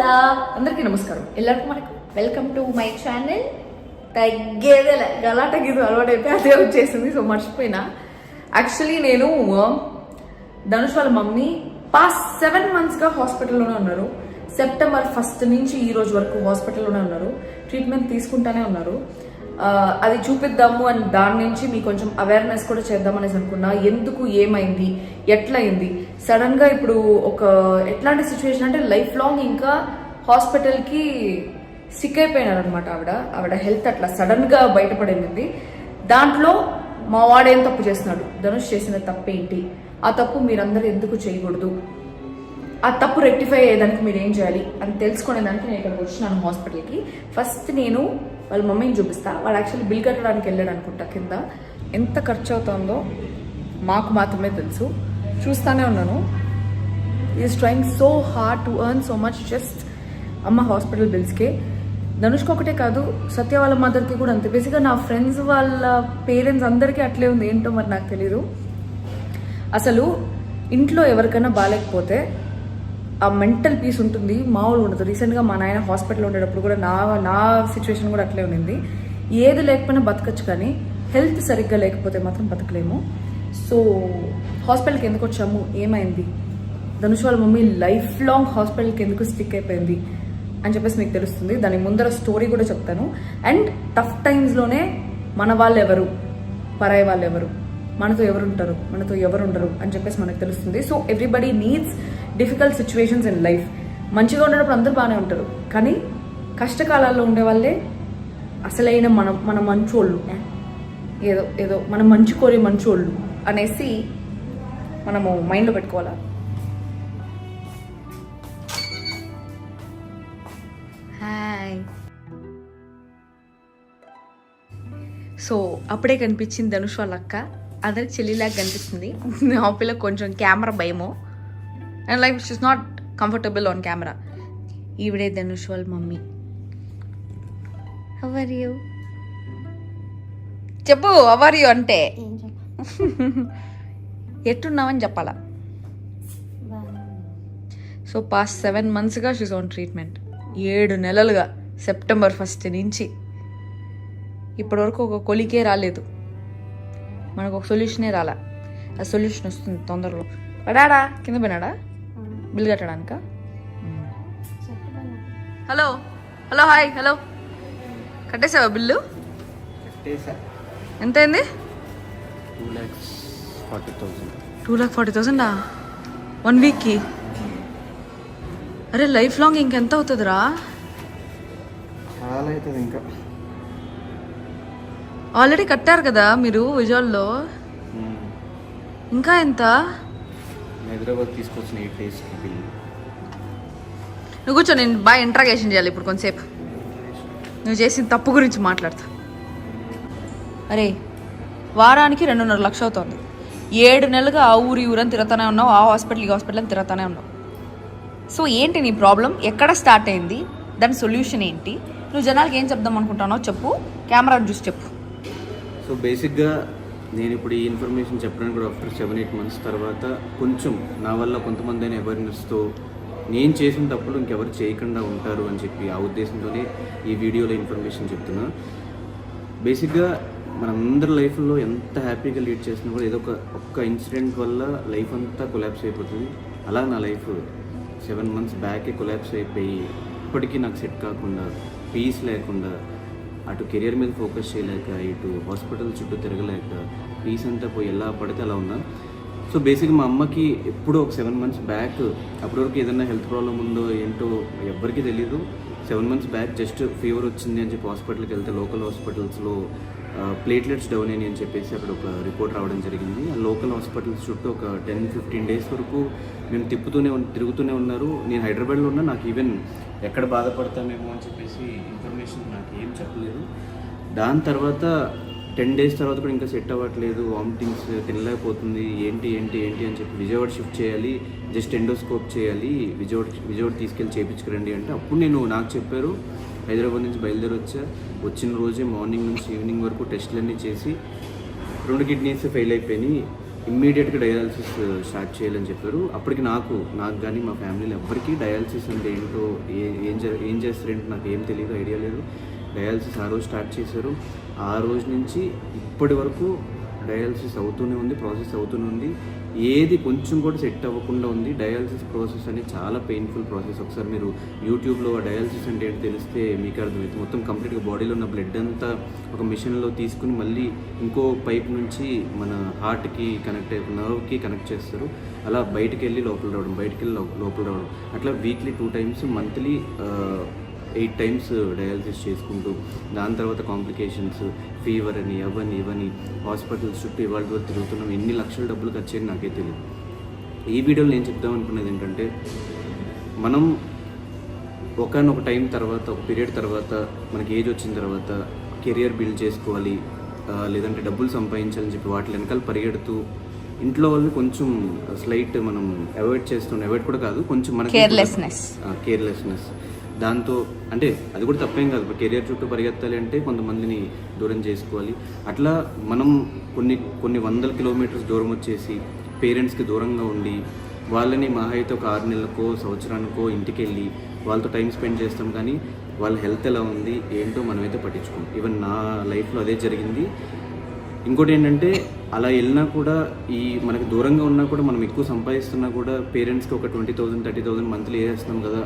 Hello. అందరికీ నమస్కారం. ఎల్లరికి మనకు వెల్కమ్ టు మై ఛానల్ తగ్గేదేలే. గలాటగిదు అలవాటు అయితే అదే వచ్చేసింది సో మర్చిపోయినా. యాక్చువల్లీ నేను um, ధనుష్ వాళ్ళ మమ్మీ పాస్ట్ సెవెన్ మంత్స్గా హాస్పిటల్లోనే ఉన్నారు. సెప్టెంబర్ ఫస్ట్ నుంచి ఈ రోజు వరకు హాస్పిటల్లోనే ఉన్నారు. ట్రీట్మెంట్ తీసుకుంటానే ఉన్నారు. అది చూపిద్దాము అని దాని నుంచి మీకు కొంచెం అవేర్నెస్ కూడా చేద్దామనేసి అనుకున్నా. ఎందుకు ఏమైంది? ఎట్లయింది? సడన్గా ఇప్పుడు ఒక ఎట్లాంటి సిచ్యువేషన్ అంటే లైఫ్ లాంగ్ ఇంకా హాస్పిటల్కి సిక్ అయిపోయినారు అనమాట ఆవిడ. ఆవిడ హెల్త్ అట్లా సడన్గా బయటపడింది. దాంట్లో మా వాడేం తప్పు చేస్తున్నాడు? ధనుష్ చేసిన తప్పేంటి? ఆ తప్పు మీరందరూ ఎందుకు చేయకూడదు? ఆ తప్పు రెక్టిఫై అయ్యేదానికి మీరు ఏం చేయాలి? అని తెలుసుకునేదానికి నేను ఇక్కడికి వచ్చినాను హాస్పిటల్కి ఫస్ట్ నేను వాళ్ళ మమ్మీని చూపిస్తా? వాడు యాక్చువల్లీ బిల్ కట్టడానికి వెళ్ళాడు అనుకుంటా కింద. ఎంత ఖర్చు అవుతుందో మాకు మాత్రమే తెలుసు. చూస్తానే ఉన్నాను. Is trying so hard to earn so much just అమ్మ హాస్పిటల్ బిల్స్కే ధనుష్కి ఒకటే కాదు సత్య వాళ్ళ మదర్కి కూడా అంతే. బేసిక్గా నా ఫ్రెండ్స్ వాళ్ళ పేరెంట్స్ అందరికీ అట్లే ఉంది. ఏంటో మరి నాకు తెలియదు అసలు ఇంట్లో ఎవరికైనా బాగాలేకపోతే ఆ మెంటల్ పీస్ ఉంటుంది మామూలు ఉండదు. రీసెంట్గా మా నాయన హాస్పిటల్ ఉండేటప్పుడు కూడా నా నా సిచ్యువేషన్ కూడా అట్లే ఉండింది. ఏది లేకపోయినా బతకచ్చు కానీ హెల్త్ సరిగ్గా లేకపోతే మాత్రం బతకలేము. సో హాస్పిటల్కి ఎందుకు వచ్చాము? ఏమైంది? ధనుష్ వాళ్ళ మమ్మీ లైఫ్ లాంగ్ హాస్పిటల్కి ఎందుకు స్టిక్ అయిపోయింది? అని చెప్పేసి మీకు తెలుస్తుంది. దాని ముందర స్టోరీ కూడా చెప్తాను. అండ్ టఫ్ టైమ్స్లోనే మన వాళ్ళు ఎవరు పరాయి వాళ్ళు ఎవరు మనతో ఎవరు ఉంటారు మనతో ఎవరు ఉండరు అని చెప్పేసి మనకు తెలుస్తుంది. So everybody needs difficult situations in life మంచిగా ఉండేటప్పుడు అందరూ బాగానే ఉంటారు. కానీ కష్టకాలాల్లో ఉండే వాళ్ళే అసలైన మన మన మంచోళ్ళు. ఏదో ఏదో మనం మంచి కోరే మంచోళ్ళు అనేసి మనము మైండ్లో పెట్టుకోవాలా? హాయ్ సో అప్పుడే కనిపించింది ధనుష్ వాళ్ళ అక్క. అందరికి చెల్లిలాగా కనిపిస్తుంది. మా పిల్ల కొంచెం camera భయమో. And like is not comfortable on camera ఈవిడే ధనుష్ వాళ్ళ మమ్మీ అవర్ యూ చెప్పు అవర్ యూ అంటే? ఎట్టున్నావని చెప్పాలా? సో పాస్ట్ సెవెన్ మంత్స్గా షీస్ ఆన్ ట్రీట్మెంట్ ఏడు నెలలుగా సెప్టెంబర్ ఫస్ట్ నుంచి. ఇప్పటివరకు ఒక కొలికే రాలేదు. మనకు ఒక సొల్యూషనే రాలా. ఆ సొల్యూషన్ వస్తుంది తొందరలో. పడాడా కింద పోయినాడా? Bill కట్టడానిక? Hello hello hi hello. కట్టేసావా bill? ఎంత అయింది టూ లాక్ ఫార్టీ థౌసండా వన్ వీక్కి అరే లైఫ్ లాంగ్ ఇంకెంత అవుతుందిరా? చాలా అవుతుంది ఇంకా ఆల్రెడీ కట్టారు కదా మీరు విజువల్లో ఇంకా ఎంత? హైదరాబాద్ తీసుకొచ్చిన డేస్కి బిల్. నువ్వు కూర్చో నేను బాగా ఇంట్రాగేషన్ చేయాలి ఇప్పుడు కొంతసేపు నువ్వు చేసిన తప్పు గురించి మాట్లాడతా. అరే వారానికి రెండున్నర లక్ష అవుతుంది. ఏడు నెలలుగా ఆ ఊరు ఈ ఊరని తిరుగుతానే ఉన్నావు ఆ హాస్పిటల్ ఈ హాస్పిటల్ అని తిరుగుతానే ఉన్నావు. సో ఏంటి నీ ప్రాబ్లం ఎక్కడ స్టార్ట్ అయింది? దాని సొల్యూషన్ ఏంటి? నువ్వు జనాలకి ఏం చెప్దాం అనుకుంటున్నావు చెప్పు. కెమెరాని చూసి చెప్పు. సో బేసిక్గా నేను ఇప్పుడు ఈ ఇన్ఫర్మేషన్ చెప్పడానికి కూడా ఆఫ్టర్ సెవెన్ ఎయిట్ మంత్స్ తర్వాత కొంచెం నా వల్ల కొంతమంది అయిన అవేర్నెస్తో నేను చేసిన తప్పులు ఇంకెవరు చేయకుండా ఉంటారు అని చెప్పి ఆ ఉద్దేశంతోనే ఈ వీడియోలో ఇన్ఫర్మేషన్ చెప్తున్నా. బేసిక్గా మనందరి లైఫ్లో ఎంత హ్యాపీగా లీడ్ చేసినా కూడా ఏదో ఒక ఒక్క ఇన్సిడెంట్ వల్ల లైఫ్ అంతా కొలాప్స్ అయిపోతుంది. అలా నా లైఫ్ సెవెన్ మంత్స్ బ్యాకే కొలాప్స్ అయిపోయి ఇప్పటికీ నాకు సెట్ కాకుండా పీస్ లేకుండా అటు కెరియర్ మీద ఫోకస్ చేయలేక ఇటు హాస్పిటల్ చుట్టూ తిరగలేక పీస్ అంతా పోయి ఎలా పడితే అలా ఉన్నా. సో బేసిక్గా మా అమ్మకి ఎప్పుడో ఒక సెవెన్ మంత్స్ బ్యాక్ అప్పటివరకు ఏదైనా హెల్త్ ప్రాబ్లం ఉందో ఏంటో ఎవ్వరికీ తెలియదు seven months back just fever వచ్చింది అని చెప్పి హాస్పిటల్కి వెళ్తే లోకల్ హాస్పిటల్స్లో ప్లేట్లెట్స్ డౌన్ అని అని చెప్పేసి అక్కడ ఒక రిపోర్ట్ రావడం జరిగింది. ఆ లోకల్ హాస్పిటల్స్ చుట్టూ ఒక టెన్ ఫిఫ్టీన్ డేస్ వరకు మేము తిప్పుతూనే తిరుగుతూనే ఉన్నారు. నేను హైదరాబాద్లో ఉన్నా నాకు ఈవెన్ ఎక్కడ బాధపడతామేమో అని చెప్పేసి ఇన్ఫర్మేషన్ నాకు ఏం చెప్పలేదు. దాని తర్వాత టెన్ డేస్ తర్వాత కూడా ఇంకా సెట్ అవ్వట్లేదు. వామిటింగ్స్ తినలేకపోతుంది. ఏంటి ఏంటి ఏంటి అని చెప్పి విజయవాడ షిఫ్ట్ చేయాలి. జస్ట్ ఎండోస్కోప్ చేయాలి. విజయవాడ విజయవాడ తీసుకెళ్ళి చేయించుకురండి అంటే అప్పుడు నేను నాకు చెప్పారు హైదరాబాద్ నుంచి బయలుదేరి వచ్చా వచ్చిన రోజే మార్నింగ్ నుంచి ఈవినింగ్ వరకు టెస్టులన్నీ చేసి రెండు కిడ్నీస్ ఫెయిల్ అయిపోయినాయి. ఇమ్మీడియట్గా డయాలసిస్ స్టార్ట్ చేయాలని చెప్పారు. అప్పటికి నాకు నాకు కానీ మా ఫ్యామిలీలో ఎవరికి డయాలసిస్ అంటే ఏంటో ఏం ఏం చేస్తారేంటో నాకు ఏం తెలియదు ఐడియా లేదు. డయాలసిస్ ఆ రోజు స్టార్ట్ చేశారు. ఆ రోజు నుంచి ఇప్పటి వరకు డయాలసిస్ అవుతూనే ఉంది ప్రాసెస్ అవుతూనే ఉంది. ఏది కొంచెం కూడా సెట్ అవ్వకుండా ఉంది. డయాలసిస్ ప్రాసెస్ అనేది చాలా పెయిన్ఫుల్ ప్రాసెస్ ఒకసారి మీరు యూట్యూబ్లో డయాలసిస్ అంటే ఏంటి తెలిస్తే మీకు అర్థమవుతుంది మొత్తం కంప్లీట్గా బాడీలో ఉన్న బ్లడ్ అంతా ఒక మిషన్లో తీసుకుని మళ్ళీ ఇంకో పైప్ నుంచి మన హార్ట్కి కనెక్ట్ అయ్యి నర్వ్కి కనెక్ట్ చేస్తారు. అలా బయటకు వెళ్ళి లోపల రావడం బయటకు వెళ్ళి లోపల రావడం. అట్లా weekly two times monthly eight times dialysis చేసుకుంటూ దాని తర్వాత కాంప్లికేషన్స్ ఫీవర్ అని అవని ఇవని హాస్పిటల్స్ చుట్టూ ఇవాళ తిరుగుతున్నాం. ఎన్ని లక్షల డబ్బులు ఖర్చు నాకే తెలియదు ఈ వీడియోలో నేను చెప్దాం అనుకున్నది ఏంటంటే మనం ఒకనొక టైం తర్వాత ఒక పీరియడ్ తర్వాత మనకి ఏజ్ వచ్చిన తర్వాత కెరియర్ బిల్డ్ చేసుకోవాలి లేదంటే డబ్బులు సంపాదించాలని చెప్పి వాటి వెనకాల పరిగెడుతూ ఇంట్లో వాళ్ళు కొంచెం స్లైట్ మనం అవాయిడ్ చేస్తున్నాం అవాయిడ్ కూడా కాదు కొంచెం మనకి Carelessness. కేర్లెస్నెస్ దాంతో అంటే అది కూడా తప్పేం కాదు. కెరియర్ చుట్టూ పరిగెత్తాలి అంటే కొంతమందిని దూరం చేసుకోవాలి. అట్లా మనం కొన్ని కొన్ని వందల కిలోమీటర్స్ దూరం వచ్చేసి పేరెంట్స్కి దూరంగా ఉండి వాళ్ళని మహా అయితే ఒక ఆరు నెలలకో సంవత్సరానికో ఇంటికి వెళ్ళి వాళ్ళతో టైం స్పెండ్ చేస్తాం కానీ వాళ్ళ హెల్త్ ఎలా ఉంది ఏంటో మనమైతే పట్టించుకోం. ఈవెన్ నా లైఫ్లో అదే జరిగింది. ఇంకోటి ఏంటంటే అలా వెళ్ళినా కూడా ఈ మనకి దూరంగా ఉన్నా కూడా మనం ఎక్కువ సంపాదిస్తున్నా కూడా పేరెంట్స్కి ఒక twenty thousand thirty thousand monthly వేసేస్తున్నాం కదా.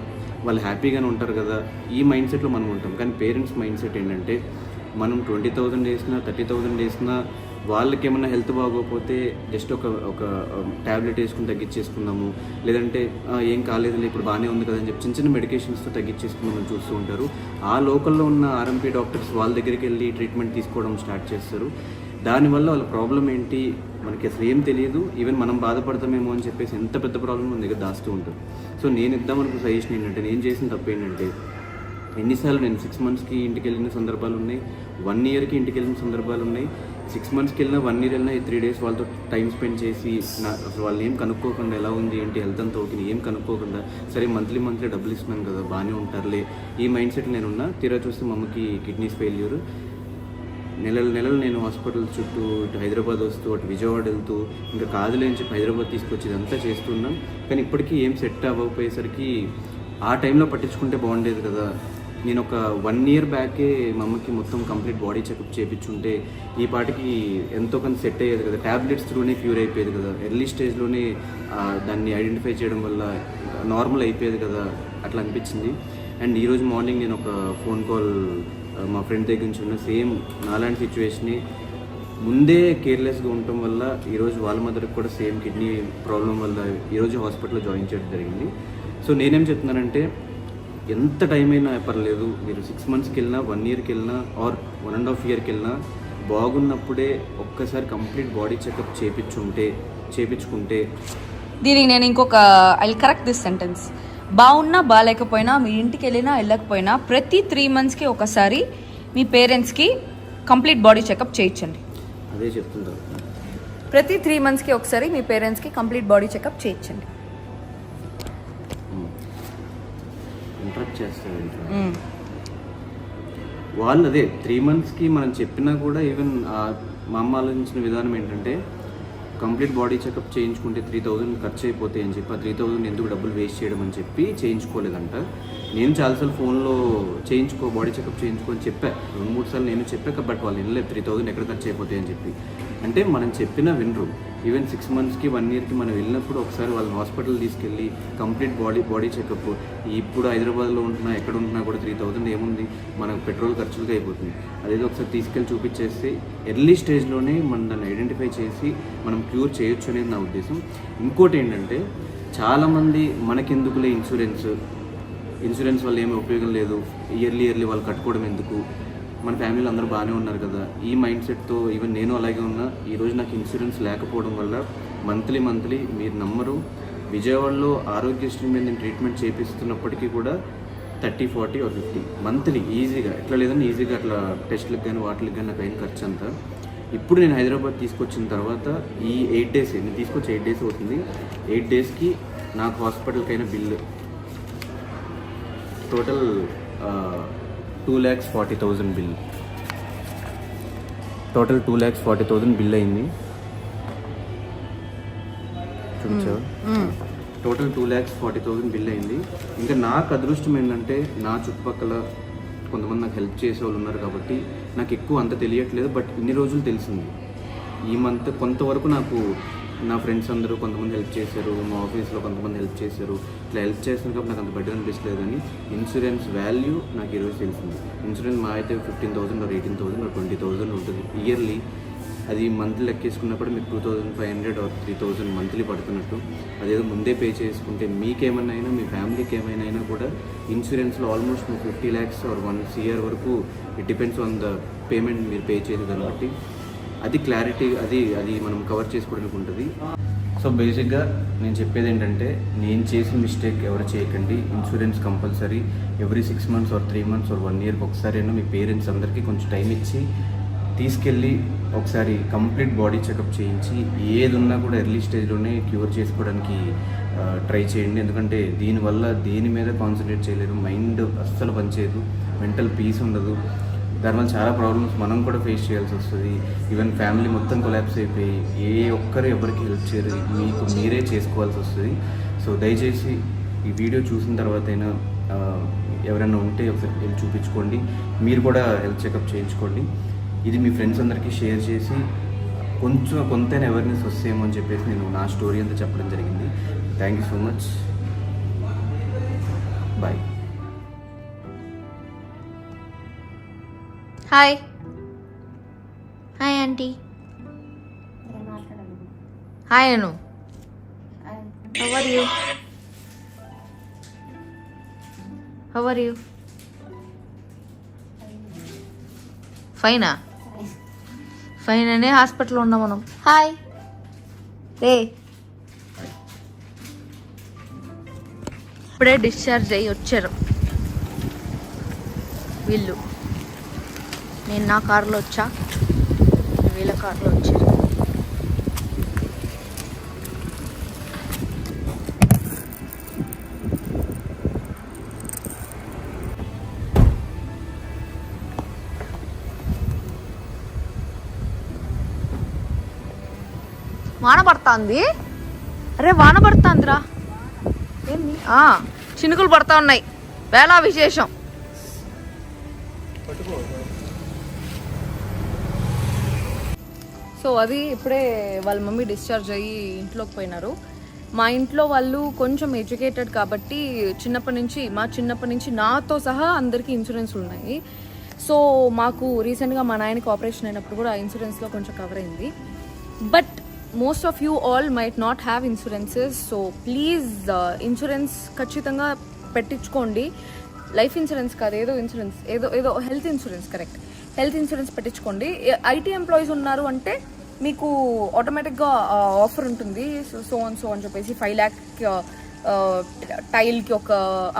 వాళ్ళు హ్యాపీగానే ఉంటారు కదా. ఈ మైండ్ సెట్లో మనం ఉంటాం. కానీ పేరెంట్స్ మైండ్ సెట్ ఏంటంటే మనం ట్వంటీ థౌసండ్ వేసినా థర్టీ థౌసండ్ వేసినా వాళ్ళకి ఏమైనా హెల్త్ బాగోకపోతే జస్ట్ ఒక ఒక ట్యాబ్లెట్ వేసుకుని తగ్గించేసుకుందాము. లేదంటే ఏం కాలేదులే ఇప్పుడు బాగానే ఉంది కదా అని చెప్పి చిన్న చిన్న మెడికేషన్స్తో తగ్గించేసుకుందామని చూస్తూ ఉంటారు. ఆ లోకల్లో ఉన్న ఆర్ఎంపీ డాక్టర్స్ వాళ్ళ దగ్గరికి వెళ్ళి ట్రీట్మెంట్ తీసుకోవడం స్టార్ట్ చేస్తారు. దానివల్ల వాళ్ళ ప్రాబ్లం ఏంటి? మనకి అసలు ఏం తెలియదు. ఈవెన్ మనం బాధపడతామేమో అని చెప్పేసి ఎంత పెద్ద ప్రాబ్లం మన దగ్గర దాస్తూ ఉంటుంది సో నేను ఇద్దామనుకు సజెషన్ ఏంటంటే నేను చేసిన తప్పు ఏంటంటే ఎన్నిసార్లు నేను సిక్స్ మంత్స్కి ఇంటికి వెళ్ళిన సందర్భాలు ఉన్నాయి. వన్ ఇయర్కి ఇంటికి వెళ్ళిన సందర్భాలు ఉన్నాయి. సిక్స్ మంత్స్కి వెళ్ళినా వన్ ఇయర్ వెళ్ళినా ఈ త్రీ డేస్ వాళ్ళతో టైం స్పెండ్ చేసి నా అసలు వాళ్ళు ఏం కనుక్కోకుండా ఎలా ఉంది ఏంటి హెల్త్ అంతా ఓకే ఏం కనుక్కోకుండా సరే మంత్లీ మంత్లీ డబ్బులు ఇస్తున్నాను కదా బాగానే ఉంటారులే. ఈ మైండ్ సెట్ నేనున్నా. తీరా చూస్తే మమ్మకి కిడ్నీస్ ఫెయిల్యూర్ నెలలు నెలలు నేను హాస్పిటల్ చుట్టూ ఇటు హైదరాబాద్ వస్తూ అటు విజయవాడ వెళ్తూ ఇంకా కాదులే అని చెప్పి హైదరాబాద్ తీసుకొచ్చి ఇదంతా చేస్తున్నాం. కానీ ఇప్పటికీ ఏం సెట్ అవ్వకపోయేసరికి ఆ టైంలో పట్టించుకుంటే బాగుండేది కదా. నేను ఒక వన్ ఇయర్ బ్యాకే మా అమ్మకి మొత్తం కంప్లీట్ బాడీ చెకప్ చేయించుంటే ఈ పాటికి ఎంతో కొంత సెట్ అయ్యేది కదా. ట్యాబ్లెట్స్ త్రూనే క్యూర్ అయిపోయేది కదా. ఎర్లీ స్టేజ్లోనే దాన్ని ఐడెంటిఫై చేయడం వల్ల నార్మల్ అయిపోయేది కదా. అట్లా అనిపించింది. అండ్ ఈరోజు మార్నింగ్ నేను ఒక ఫోన్ కాల్ మా ఫ్రెండ్ దగ్గర నుంచి ఉన్న సేమ్ నాలాంటి సిచ్యువేషన్ని ముందే కేర్లెస్గా ఉండటం వల్ల ఈరోజు వాళ్ళ మదర్కి కూడా సేమ్ కిడ్నీ ప్రాబ్లం వల్ల ఈరోజు హాస్పిటల్లో జాయిన్ చేయడం జరిగింది. సో నేనేం చెప్తున్నానంటే ఎంత టైం అయినా పర్లేదు మీరు సిక్స్ మంత్స్కి వెళ్ళినా వన్ ఇయర్కి వెళ్ళినా ఆర్ వన్ అండ్ హాఫ్ ఇయర్కి వెళ్ళినా బాగున్నప్పుడే ఒక్కసారి కంప్లీట్ బాడీ చెకప్ చేపించుంటే చేపించుకుంటే దీనికి నేను ఇంకొక ఐ కరెక్ట్ దిస్ సెంటెన్స్ బాగున్నా బాగాలేకపోయినా మీ ఇంటికి వెళ్ళినా వెళ్ళకపోయినా ప్రతి త్రీ మంత్స్కి ఒకసారి మీ పేరెంట్స్కి కంప్లీట్ బాడీ చెకప్ చేయించండి. అదే చెప్తుంటారు. ప్రతి త్రీ మంత్స్కి ఒకసారి మీ పేరెంట్స్కి కంప్లీట్ బాడీ చెకప్ చేయించండి. ఇంటరప్ట్ చేస్తారు ఇంట్లో వాళ్ళు అదే త్రీ మంత్స్కి మనం చెప్పినా కూడా ఈవెన్ మా అమ్మ ఆలోచించిన విధానం ఏంటంటే కంప్లీట్ బాడీ చెకప్ చేయించుకుంటే త్రీ థౌజండ్ ఖర్చు అయిపోతాయి అని చెప్పి ఆ త్రీ థౌజండ్ ఎందుకు డబ్బులు వేస్ట్ చేయడం అని చెప్పి చేయించుకోలేదంట. నేను చాలాసార్లు ఫోన్లో చేయించుకో బాడీ చెకప్ చేయించుకో అని చెప్పా. రెండు మూడు సార్లు నేను చెప్పాక బట్ వాళ్ళు వినలేదు. త్రీ థౌజండ్ ఎక్కడ ఖర్చు అయిపోతాయి అని చెప్పి. అంటే మనం చెప్పినా వినరు. ఈవెన్ సిక్స్ మంత్స్కి వన్ ఇయర్కి మనం వెళ్ళినప్పుడు ఒకసారి వాళ్ళని హాస్పిటల్ తీసుకెళ్ళి కంప్లీట్ బాడీ బాడీ చెకప్ ఇప్పుడు హైదరాబాద్లో ఉంటున్నా ఎక్కడ ఉంటున్నా కూడా త్రీ థౌజండ్ ఏముంది? మనకు పెట్రోల్ ఖర్చులకి అయిపోతుంది. అదేదో ఒకసారి తీసుకెళ్ళి చూపించేస్తే ఎర్లీ స్టేజ్లోనే మనం దాన్ని ఐడెంటిఫై చేసి మనం క్యూర్ చేయొచ్చు అనేది నా ఉద్దేశం. ఇంకోటి ఏంటంటే చాలామంది మనకెందుకులే ఇన్సూరెన్స్ ఇన్సూరెన్స్ వల్ల ఏమీ ఉపయోగం లేదు. ఇయర్లీ ఇయర్లీ వాళ్ళు కట్టుకోవడం ఎందుకు? మన ఫ్యామిలీలో అందరూ బాగానే ఉన్నారు కదా. ఈ మైండ్ సెట్తో ఈవెన్ నేను అలాగే ఉన్నా. ఈరోజు నాకు ఇన్సూరెన్స్ లేకపోవడం వల్ల మంత్లీ మంత్లీ మీరు నమ్మరు. విజయవాడలో ఆరోగ్యశ్రీ మీద నేను ట్రీట్మెంట్ చేపిస్తున్నప్పటికీ కూడా thirty forty or fifty monthly ఈజీగా ఎట్లా లేదని ఈజీగా అట్లా టెస్ట్లకు కానీ వాటికి కానీ నాకు అయిన ఖర్చు అంతా. ఇప్పుడు నేను హైదరాబాద్ తీసుకొచ్చిన తర్వాత ఈ ఎయిట్ డేస్ నేను తీసుకొచ్చి ఎయిట్ డేస్ అవుతుంది. ఎయిట్ డేస్కి నాకు హాస్పిటల్కి అయిన bill total two lakhs forty thousand bill total two lakhs forty thousand bill అయింది. కొంచెం total two lakhs forty thousand bill అయింది. ఇంకా నాకు అదృష్టం ఏంటంటే నా చుట్టుపక్కల కొంతమంది నాకు హెల్ప్ చేసే వాళ్ళు ఉన్నారు కాబట్టి నాకు ఎక్కువ అంత తెలియట్లేదు బట్ ఇన్ని రోజులు తెలిసింది. ఈ మంత్ కొంతవరకు నాకు నా ఫ్రెండ్స్ అందరూ కొంతమంది హెల్ప్ చేశారు మా ఆఫీస్లో కొంతమంది హెల్ప్ చేశారు. ఇట్లా హెల్ప్ చేస్తున్నారు కాబట్టి నాకు అంత బెటర్ అనిపించలేదు కానీ ఇన్సూరెన్స్ వాల్యూ నాకు ఈరోజు తెలిసింది. ఇన్సూరెన్స్ మా అయితే fifteen thousand eighteen thousand twenty thousand ఉంటుంది. ఇయర్లీ అది మంత్లీ లెక్కేసుకున్నప్పుడు కూడా మీకు two thousand five hundred or three thousand monthly పడుతున్నట్టు. అదేదో ముందే పే చేసుకుంటే మీకేమైనా అయినా మీ ఫ్యామిలీకి ఏమైనా అయినా కూడా ఇన్సూరెన్స్లో ఆల్మోస్ట్ మీకు fifty lakhs or one year వరకు it depends on the payment మీరు పే చేసేది బట్టి అది క్లారిటీ అది అది మనం కవర్ చేసుకోవడానికి ఉంటుంది. సో బేసిక్గా నేను చెప్పేది ఏంటంటే నేను చేసిన మిస్టేక్ ఎవరు చేయకండి. Insurance compulsory every six months or three months or one ఇయర్కి ఒకసారి అయినా మీ పేరెంట్స్ అందరికీ కొంచెం టైం ఇచ్చి తీసుకెళ్ళి ఒకసారి కంప్లీట్ బాడీ చెకప్ చేయించి ఏది ఉన్నా కూడా ఎర్లీ స్టేజ్లోనే క్యూర్ చేసుకోవడానికి ట్రై చేయండి. ఎందుకంటే దీనివల్ల దేని మీద కాన్సన్ట్రేట్ చేయలేరు. మైండ్ అస్సలు పనిచేయదు. మెంటల్ పీస్ ఉండదు. దానివల్ల చాలా ప్రాబ్లమ్స్ మనం కూడా ఫేస్ చేయాల్సి వస్తుంది. ఈవెన్ ఫ్యామిలీ మొత్తం కొలాప్స్ అయిపోయి ఏ ఒక్కరు ఎవరికి హెల్ప్ చేయరు మీకు మీరే చేసుకోవాల్సి వస్తుంది. సో దయచేసి ఈ వీడియో చూసిన తర్వాత అయినా ఎవరైనా ఉంటే ఒకసారి వెళ్ళి చూపించుకోండి. మీరు కూడా హెల్త్ చెకప్ చేయించుకోండి. ఇది మీ ఫ్రెండ్స్ అందరికీ షేర్ చేసి కొంచెం కొంతైనా అవేర్నెస్ వస్తేమో అని చెప్పేసి నేను నా స్టోరీ అంతా చెప్పడం జరిగింది. Thank you so much bye hi hi aunty hi Anu how are you how are you ఫైనా fine అనే హాస్పిటల్లో ఉన్నాం మనం. హాయ్ రే. ఇప్పుడే డిశ్చార్జ్ అయ్యి వచ్చారు. వీళ్ళు. నేను నా కారులో వచ్చా? వీళ్ళ కారులో వచ్చారు. వాన పడుతుంది? అరే వాన పడుతుందిరా. చినుకులు పడతా ఉన్నాయి. వేళ విశేషం. సో అది ఇప్పుడే వాళ్ళ మమ్మీ డిశ్చార్జ్ అయ్యి ఇంట్లోకి పోయినారు. మా ఇంట్లో వాళ్ళు కొంచెం ఎడ్యుకేటెడ్ కాబట్టి చిన్నప్పటి నుంచి మా చిన్నప్పటి నుంచి నాతో సహా అందరికీ ఇన్సూరెన్స్లు ఉన్నాయి. సో మాకు రీసెంట్గా మా నాయనకి ఆపరేషన్ అయినప్పుడు కూడా ఆ ఇన్సూరెన్స్లో కొంచెం కవర్ అయింది. But most of you all might not have insurances so please insurance ఖచ్చితంగా పెట్టించుకోండి. లైఫ్ ఇన్సూరెన్స్ కాదు ఏదో ఇన్సూరెన్స్ ఏదో ఏదో health insurance correct health insurance పెట్టించుకోండి. IT employees ఉన్నారు అంటే మీకు ఆటోమేటిక్గా ఆఫర్ ఉంటుంది. సో సో అండ్ సో అని చెప్పేసి ఫైవ్ ల్యాక్ టైల్కి ఒక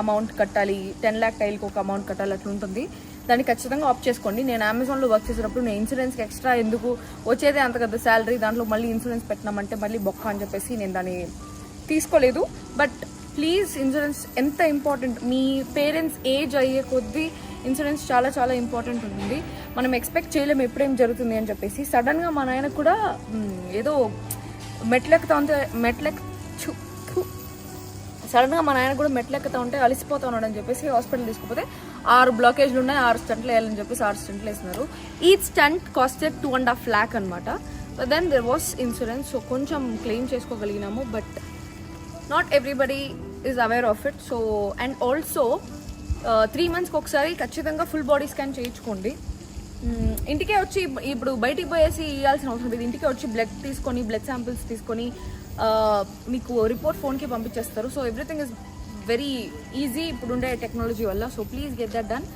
అమౌంట్ కట్టాలి. టెన్ ల్యాక్ టైల్కి ఒక అమౌంట్ కట్టాలి అట్లా ఉంటుంది. దాన్ని ఖచ్చితంగా ఆప్ చేసుకోండి. నేను అమెజాన్లో వర్క్ చేసేటప్పుడు నేను ఇన్సూరెన్స్కి ఎక్స్ట్రా ఎందుకు వచ్చేదే అంత కదా శాలరీ దాంట్లో మళ్ళీ ఇన్సూరెన్స్ పెట్టినామంటే మళ్ళీ బొక్క అని చెప్పేసి నేను దాన్ని తీసుకోలేదు. బట్ ప్లీజ్ ఇన్సూరెన్స్ ఎంత ఇంపార్టెంట్ మీ పేరెంట్స్ ఏజ్ అయ్యే కొద్దీ ఇన్సూరెన్స్ చాలా చాలా ఇంపార్టెంట్ ఉంటుంది. మనం ఎక్స్పెక్ట్ చేయలేము ఎప్పుడేం జరుగుతుంది అని చెప్పేసి. సడన్గా మా నాయన కూడా ఏదో మెట్లెక్కుతా ఉంటే మెట్లెక్ సడన్గా మా నాయన కూడా మెట్లెక్కుతా ఉంటే అలసిపోతా ఉన్నాడు అని చెప్పేసి హాస్పిటల్ తీసుకుపోతే ఆరు బ్లాకేజ్లు ఉన్నాయి ఆరు స్టంట్లు వేయాలని చెప్పేసి ఆరు స్టంట్లు వేసినారు ఈ stent costed two and half lakh అనమాట then there was insurance so కొంచెం claim చేసుకోగలిగినాము but not everybody is aware of it. So and also three మంత్స్కి ఒకసారి ఖచ్చితంగా ఫుల్ బాడీ స్కాన్ చేయించుకోండి. ఇంటికే వచ్చి ఇప్పుడు బయటికి పోయేసి ఇవ్వాల్సిన అవసరం లేదు. ఇంటికే వచ్చి బ్లడ్ తీసుకొని బ్లడ్ శాంపిల్స్ తీసుకొని మీకు రిపోర్ట్ ఫోన్కి పంపించేస్తారు. So everything is very easy ఇప్పుడు ఉండే టెక్నాలజీ వల్ల. So please get that done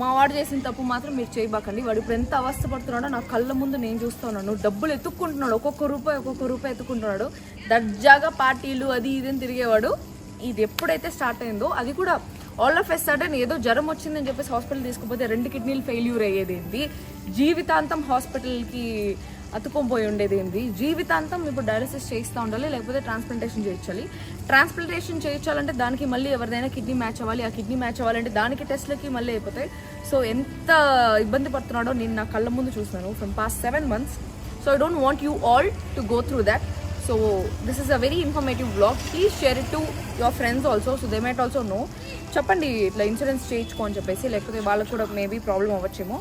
మా వాడు చేసిన తప్పు మాత్రం మీరు చేయబాకండి. వాడు ఇప్పుడు ఎంత అవస్థ పడుతున్నాడో నా కళ్ళ ముందు నేను చూస్తూ ఉన్నాను. డబ్బులు ఎత్తుక్కుంటున్నాడు. ఒక్కొక్క రూపాయి ఒక్కొక్క రూపాయి ఎత్తుకుంటున్నాడు దర్జాగా పార్టీలు అది ఇది అని తిరిగేవాడు. ఇది ఎప్పుడైతే స్టార్ట్ అయిందో అది కూడా ఆల్ ఆఫ్ ఎ సడన్ ఏదో జ్వరం వచ్చిందని చెప్పేసి హాస్పిటల్ తీసుకుపోతే రెండు కిడ్నీలు ఫెయిల్యూర్ అయ్యేది ఏంటి జీవితాంతం హాస్పిటల్కి అతుకొని ఉండేది ఏంటి జీవితాంతం ఇప్పుడు డయాలసిస్ చేస్తూ ఉండాలి లేకపోతే ట్రాన్స్ప్లాంటేషన్ చేయించాలి. ట్రాన్స్ప్లాంటేషన్ చేయించాలంటే దానికి మళ్ళీ ఎవరిదైనా కిడ్నీ మ్యాచ్ అవ్వాలి. ఆ కిడ్నీ మ్యాచ్ అవ్వాలంటే దానికి టెస్ట్లకి మళ్ళీ అయిపోతాయి. సో ఎంత ఇబ్బంది పడుతున్నాడో నేను నా కళ్ళ ముందు చూసినాను from past seven months so I don't want you all to go through that so this is a very informative blog please share it to your friends also so they might also know చెప్పండి ఇట్లా insurance చేయించుకో అని చెప్పేసి లేకపోతే వాళ్ళకు కూడా maybe problem అవ్వచ్చేమో.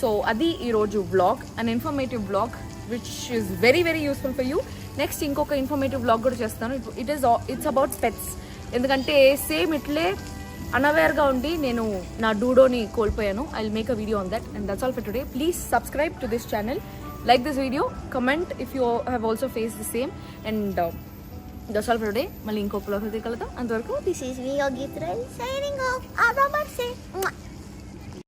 So అది ఈరోజు blog and informative blog which is very very useful for you next ఇంకొక ఇన్ఫర్మేటివ్ బ్లాగ్ కూడా చేస్తాను. It is it's about pets ఎందుకంటే సేమ్ ఇట్లే అన్అవేర్గా ఉండి నేను నా డూడోని కోల్పోయాను. I make a video on that and that's all for today please subscribe to this channel Like this video comment if you have also faced the same and that's all for today మళ్ళీ ఇంకో blog అయితే కలుద్దాం అంతవరకు This is me, Ogitra, signing off. Ada Marce. Mwah.